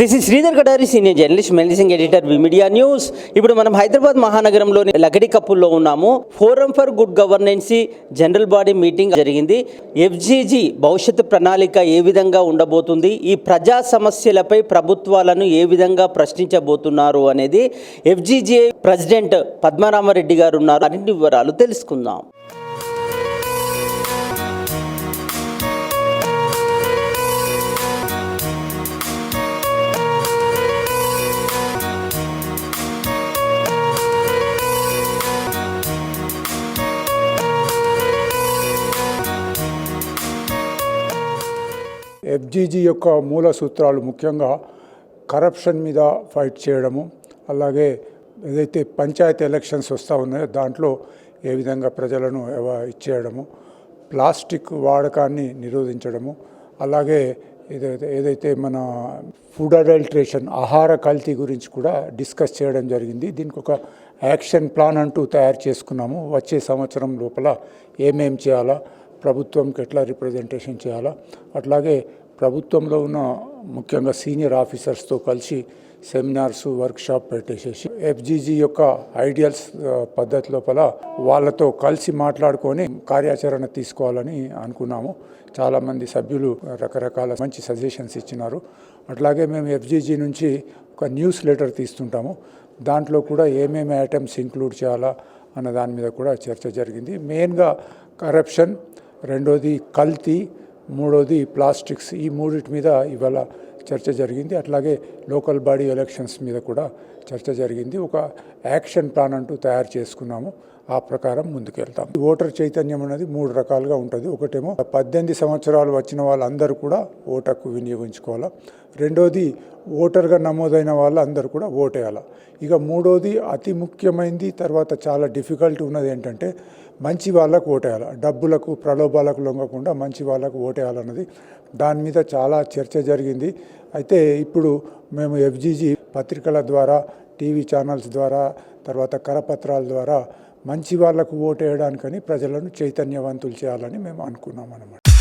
This is Sridhar Kadari senior journalist మెలిసింగ్ editor media news ఇప్పుడు మనం హైదరాబాద్ మహానగరంలోని లగడి కప్పుల్లో ఉన్నాము. Forum for good governance general body meeting జరిగింది. ఎఫ్జీజీ భవిష్యత్తు ప్రణాళిక ఏ విధంగా ఉండబోతుంది? ఈ ప్రజా సమస్యలపై ప్రభుత్వాలను ఏ విధంగా ప్రశ్నించబోతున్నారు అనేది ఎఫ్జీజీ ప్రెసిడెంట్ పద్మనామరెడ్డి గారు ఉన్నారు. అన్ని వివరాలు తెలుసుకుందాం. ఎఫ్జీజీ యొక్క మూల సూత్రాలు ముఖ్యంగా కరప్షన్ మీద ఫైట్ చేయడము అలాగే ఏదైతే పంచాయతీ ఎలక్షన్స్ వస్తూ ఉన్నాయో దాంట్లో ఏ విధంగా ప్రజలను ఇచ్చేయడము ప్లాస్టిక్ వాడకాన్ని నిరోధించడము అలాగే ఏదైతే ఏదైతే మన ఫుడ్ అడల్ట్రేషన్ ఆహార కల్తీ గురించి కూడా డిస్కస్ చేయడం జరిగింది. దీనికి ఒక యాక్షన్ ప్లాన్ అంటూ తయారు చేసుకున్నాము. వచ్చే సంవత్సరం లోపల ఏమేం చేయాలా ప్రభుత్వంకి ఎట్లా రిప్రజెంటేషన్ చేయాలా అట్లాగే ప్రభుత్వంలో ఉన్న ముఖ్యంగా సీనియర్ ఆఫీసర్స్తో కలిసి సెమినార్స్ వర్క్షాప్ పెట్టేసేసి ఎఫ్జీజీ యొక్క ఐడియల్స్ పద్ధతి లోపల వాళ్ళతో కలిసి మాట్లాడుకొని కార్యాచరణ తీసుకోవాలని అనుకున్నాము. చాలామంది సభ్యులు రకరకాల మంచి సజెషన్స్ ఇచ్చినారు. అట్లాగే మేము ఎఫ్జీజీ నుంచి ఒక న్యూస్ లెటర్ తీస్తుంటాము. దాంట్లో కూడా ఏమేమి ఐటమ్స్ ఇంక్లూడ్ చేయాలా అన్న దాని మీద కూడా చర్చ జరిగింది. మెయిన్గా కరప్షన్ రెండోది కల్తీ మూడోది ప్లాస్టిక్స్. ఈ మూడిటి మీద ఇవాళ చర్చ జరిగింది. అట్లాగే లోకల్ బాడీ ఎలక్షన్స్ మీద కూడా చర్చ జరిగింది. ఒక యాక్షన్ ప్లాన్ అంటూ తయారు చేసుకున్నాము. ఆ ప్రకారం ముందుకెళ్తాం. ఓటర్ చైతన్యం అనేది మూడు రకాలుగా ఉంటుంది. ఒకటేమో పద్దెనిమిది సంవత్సరాలు వచ్చిన వాళ్ళందరూ కూడా ఓటకు హక్కు వినియోగించుకోవాలా? రెండోది ఓటర్గా నమోదైన వాళ్ళందరూ కూడా ఓటేయాలి? ఇక మూడోది అతి ముఖ్యమైనది తర్వాత చాలా డిఫికల్ట్ ఉన్నది ఏంటంటే మంచి వాళ్ళకు ఓటేయాలి? డబ్బులకు ప్రలోభాలకు లొంగకుండా మంచి వాళ్ళకు ఓటేయాలన్నది. దాని మీద చాలా చర్చ జరిగింది. అయితే ఇప్పుడు మేము ఎఫ్జీజీ పత్రికల ద్వారా టీవీ ఛానల్స్ ద్వారా తర్వాత కరపత్రాల ద్వారా మంచి వాళ్ళకు ఓటేయడానికని ప్రజలను చైతన్యవంతులు చేయాలని మేము అనుకున్నాం అన్నమాట